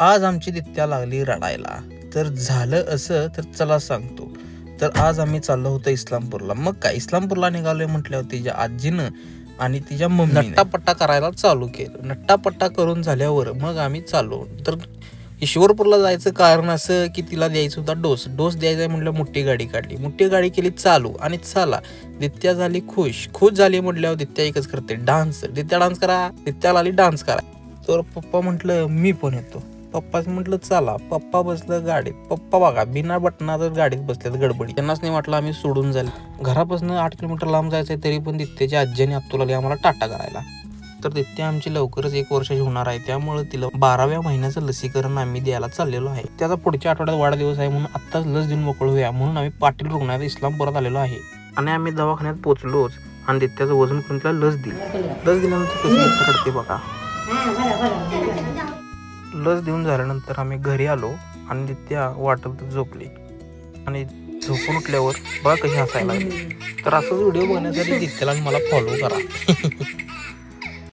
आज आमची दित्या लागली रडायला. तर झालं असं तर चला सांगतो. तर आज आम्ही चाललो होतो इस्लामपूरला. मग काय? इस्लामपूरला निघालोय म्हटल्यावर तिच्या आजीनं आणि तिच्या मम्मी नट्टापट्टा करायला चालू केलं. नट्टापट्टा करून झाल्यावर मग आम्ही चाललो. तर ईश्वरपूरला जायचं कारण असं की तिला द्यायचं होता डोस. डोस द्यायचा आहे म्हटलं मोठी गाडी काढली. मोठी गाडी केली चालू आणि चाला. दित्या झाली खुश. खुश झाली म्हटल्यावर दित्या एकच करते. डान्स. दित्या डान्स करा. दित्याला आली डान्स करा. तर पप्पा म्हटलं मी पण येतो. पप्पाच म्हटलं चला पप्पा बसलं गाडीत. पप्पा बघा बिना बटनातच गाडीत बसल्यात गडबडी त्यांनाच नाही वाटलं आम्ही सोडून जाईल घरापासून आठ किलोमीटर लांब जायचं आहे तरी पण दित्याच्या आज्याने अब्दुल आली आम्हाला टाटा करायला. तर दित्या आमची लवकरच एक वर्षाची होणार आहे. त्यामुळे तिला बाराव्या महिन्याचं लसीकरण आम्ही द्यायला चाललेलो आहे. त्याचा पुढच्या आठवड्यात वाढदिवस आहे म्हणून आत्ताच लस देऊन मोकळ होऊया म्हणून आम्ही पाटील रुग्णालयात इस्लामपुरात आलेलो आहे. आणि आम्ही दवाखान्यात पोचलोच आणि दित्याचं वजन करून तिला लस दिली. लस दिल्यानंतर कशी दित्या बघा. लस देऊन झाल्यानंतर आम्ही घरी आलो आणि दित्या वाटत झोपली. आणि झोपून उठल्यावर बघा कशी हसायला लागली. तर असंच व्हिडिओ बघण्यासाठी दित्याला आणि मला फॉलो करा.